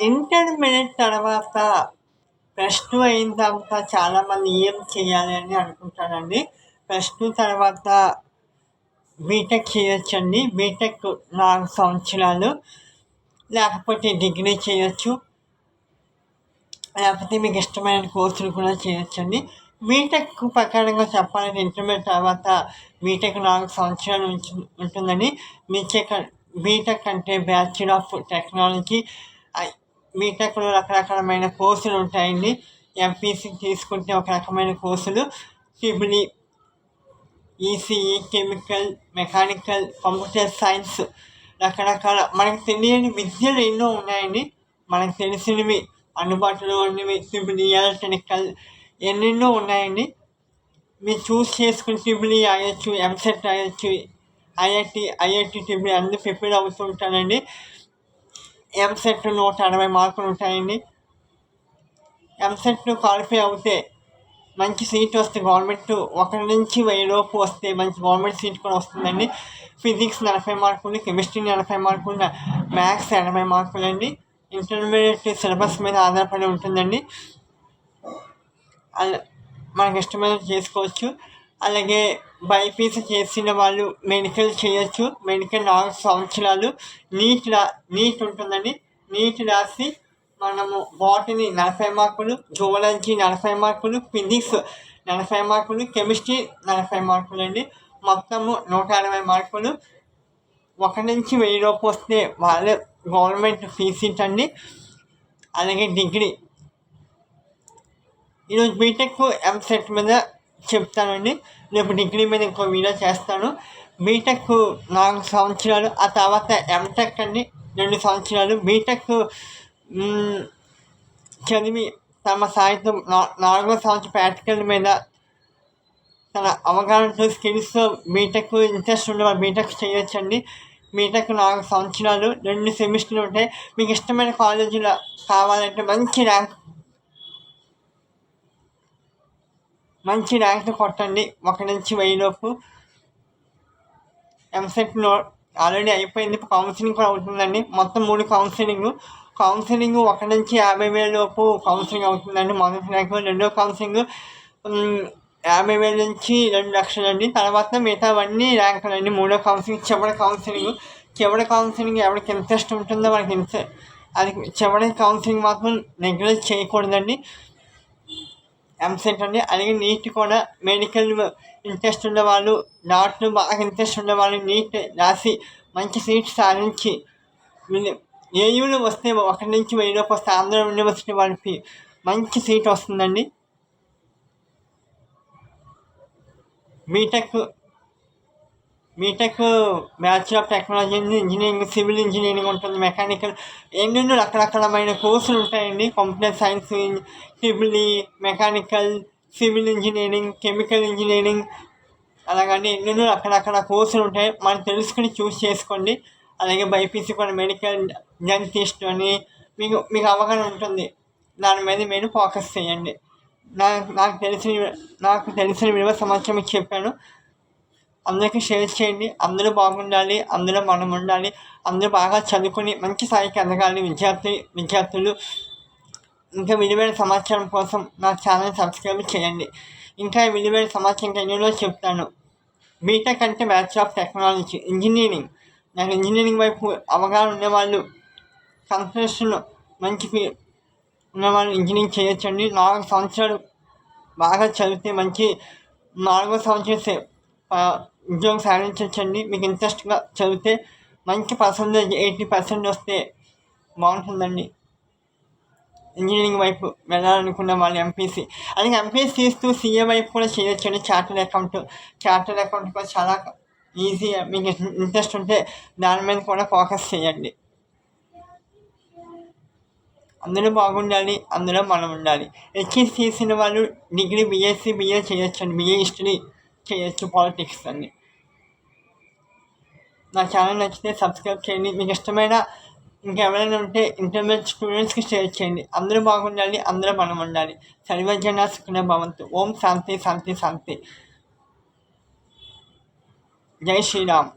Intermediate తర్వాత plus two అయిన తర్వాత చాలామంది ఏం చేయాలి అని అనుకుంటారండి. ప్లస్ టూ తర్వాత బీటెక్ చేయొచ్చండి. బీటెక్ నాలుగు సంవత్సరాలు. లేకపోతే డిగ్రీ చేయొచ్చు. లేకపోతే మీకు ఇష్టమైన కోర్సులు కూడా చేయొచ్చండి. బీటెక్ ప్రకారంగా చెప్పాలంటే ఇంటర్మీడియట్ తర్వాత బీటెక్ నాలుగు సంవత్సరాలు ఉంటుందని బీటెక్ బీటెక్ అంటే బ్యాచులర్ ఆఫ్ టెక్నాలజీ బీటెక్లో రకరకాలమైన కోర్సులు ఉంటాయండి. ఎంపీసీ తీసుకుంటే ఒక రకమైన కోర్సులు. Civil ECE chemical mechanical computer science రకరకాల మనకు తెలియని విద్యలు ఎన్నో ఉన్నాయండి. మనకు తెలిసినవి అందుబాటులో ఉన్నవి సిబిలి ఎలక్ట్రికల్ ఎన్నెన్నో ఉన్నాయండి. మీరు చూస్ చేసుకుని సిబిలి అయ్యచ్చు ఎంసెట్ అయ్యొచ్చు ఐఐటి ఐఐటి ట్రిపుల్ అన్ని ప్రిపేర్ అవుతూ ఉంటానండి ఎంసెట్ నూట అరవై మార్కులు ఉంటాయండి. ఎంసెట్ క్వాలిఫై అవుతే మంచి సీట్ వస్తే గవర్నమెంట్ ఒకరి నుంచి వెయ్యి లోపు వస్తే మంచి గవర్నమెంట్ సీట్ కూడా వస్తుందండి. ఫిజిక్స్ నలభై మార్కులు కెమిస్ట్రీ నలభై మార్కులు మ్యాథ్స్ ఎనభై మార్కులు అండి ఇంటర్మీడియట్ సిలబస్ మీద ఆధారపడి ఉంటుందండి. మనకి ఇష్టమైన చేసుకోవచ్చు. అలాగే బైపీసీ చేసిన వాళ్ళు మెడికల్ చేయొచ్చు. మెడికల్ నాలుగు సంవత్సరాలు నీట్ రా నీట్ ఉంటుందండి నీట్ రాసి మనము వాటిని నలభై మార్కులు జువాలజీ నలభై మార్కులు ఫిజిక్స్ నలభై మార్కులు కెమిస్ట్రీ నలభై మార్కులు అండి. మొత్తము నూట అరవై మార్కులు. ఒక నుంచి వెయ్యి లోపు వస్తే వాళ్ళే గవర్నమెంట్ ఫీజు అండి అలాగే డిగ్రీ. ఈరోజు బీటెక్ ఎంసెట్ మీద చెప్తానండి. రేపు డిగ్రీ మీద ఇంకో వీడియో చేస్తాను. బీటెక్ నాలుగు సంవత్సరాలు ఆ తర్వాత ఎంటెక్ అండి రెండు సంవత్సరాలు. బీటెక్ చదివి తమ సాయంత్రం నాలుగో సంవత్సరం ప్రాక్టికల్ మీద తన అవగాహనతో స్కిల్స్ బీటెక్ ఇంట్రెస్ట్ ఉండే వాళ్ళు బీటెక్ చేయొచ్చండి. బీటెక్ నాలుగు సంవత్సరాలు రెండు సెమిస్టర్లు ఉంటాయి. మీకు ఇష్టమైన కాలేజీలో కావాలంటే మంచి ర్యాంక్ మంచి ర్యాంక్ కొట్టండి. ఒక నుంచి వెయ్యిలోపు ఎంసెట్లో ఆల్రెడీ అయిపోయింది. కౌన్సిలింగ్ కూడా అవుతుందండి. మొత్తం మూడు కౌన్సిలింగ్. కౌన్సిలింగ్ ఒక నుంచి యాభై వేల లోపు కౌన్సిలింగ్ అవుతుందండి. మొదటి ర్యాంక్ రెండో కౌన్సిలింగ్. యాభై వేల నుంచి రెండు లక్షలు అండి తర్వాత మిగతావన్నీ ర్యాంకులు అండి మూడో కౌన్సిలింగ్ చివరి కౌన్సిలింగ్. చివరి కౌన్సిలింగ్ ఎవరికి ఇంట్రెస్ట్ ఉంటుందో మనకి ఇంట్రెస్ట్ అది చివరి కౌన్సిలింగ్ మాత్రం నెగ్లెక్ట్ చేయకూడదండి. ఎంసెట్ అండి అలాగే నీట్ కూడా మెడికల్ ఇంట్రెస్ట్ ఉన్నవాళ్ళు డాక్టర్ బాగా ఇంట్రెస్ట్ ఉన్నవాళ్ళు నీట్ రాసి మంచి సీట్ సాధించి ఏయూలో వస్తే ఒకటి నుంచి వెయ్యిలోకి వస్తే ఆంధ్ర యూనివర్సిటీ వాళ్ళకి మంచి సీట్ వస్తుందండి. B Tech B Tech bachelor of technology engineering civil engineering ఉంటుంది మెకానికల్ ఎన్నెన్నో రకరకాలమైన కోర్సులు ఉంటాయండి. Computer science civil mechanical civil engineering chemical engineering అలాగని ఎన్నెన్నో రకరకాల కోర్సులు ఉంటాయి. మనం తెలుసుకుని చూస్ చేసుకోండి. అలాగే బైపీసీ కూడా మెడికల్ డెంటిస్ట్ అని మీకు మీకు అవగాహన ఉంటుంది. దాని మీద మీరు ఫోకస్ చేయండి. నాకు నాకు తెలిసిన నాకు తెలిసిన విలువ సమాచారం చెప్పాను. అందరికీ షేర్ చేయండి. అందరూ బాగుండాలి అందులో మనం ఉండాలి అందరూ బాగా చదువుకొని మంచి స్థాయికి ఎదగాలి విద్యార్థి విద్యార్థులు. ఇంకా విలువైన సమాచారం కోసం నా ఛానల్ సబ్స్క్రైబ్ చేయండి. ఇంకా విలువైన సమాచారం ఎన్నో చెప్తాను. బీటెక్ అంటే బ్యాచ్ ఆఫ్ టెక్నాలజీ ఇంజనీరింగ్. నాకు ఇంజనీరింగ్ వైపు అవగాహన ఉన్నవాళ్ళు కన్స్ట్రక్షన్ మంచి ఉన్నవాళ్ళు ఇంజనీరింగ్ చేయొచ్చండి. నాలుగు సంవత్సరాలు బాగా చదివితే మంచి నాలుగో సంవత్సరం ఉద్యోగం సాధించండి మీకు ఇంట్రెస్ట్గా చదివితే మంచి పర్సంటేజ్ ఎయిటీ పర్సెంట్ వస్తే బాగుంటుందండి. ఇంజనీరింగ్ వైపు వెళ్ళాలనుకున్న వాళ్ళు ఎంపీసీ అలాగే ఎంపీసీ తీస్తూ సీఏ వైపు కూడా చేయొచ్చండి. చార్టెడ్ అకౌంట్ చార్టెడ్ అకౌంట్ కూడా చాలా ఈజీ మీకు ఇంట్రెస్ట్ ఉంటే దాని మీద కూడా ఫోకస్ చేయండి. అందులో బాగుండాలి అందులో మనం ఉండాలి. హెచ్ఎస్ తీసిన వాళ్ళు డిగ్రీ బీఎస్సీ బిఏ చేయొచ్చండి. బిఏ హిస్టరీ చేయొచ్చు పాలిటిక్స్ అని నా ఛానల్ నచ్చితే సబ్స్క్రైబ్ చేయండి. మీకు ఇష్టమైన ఇంకెవరైనా ఉంటే ఇంటర్మీడియట్ స్టూడెంట్స్కి షేర్ చేయండి. అందరూ బాగుండాలి అందరూ మనం ఉండాలి. సర్వజన సుఖన భవంతు. ఓం శాంతి శాంతి శాంతి. జై శ్రీరామ్.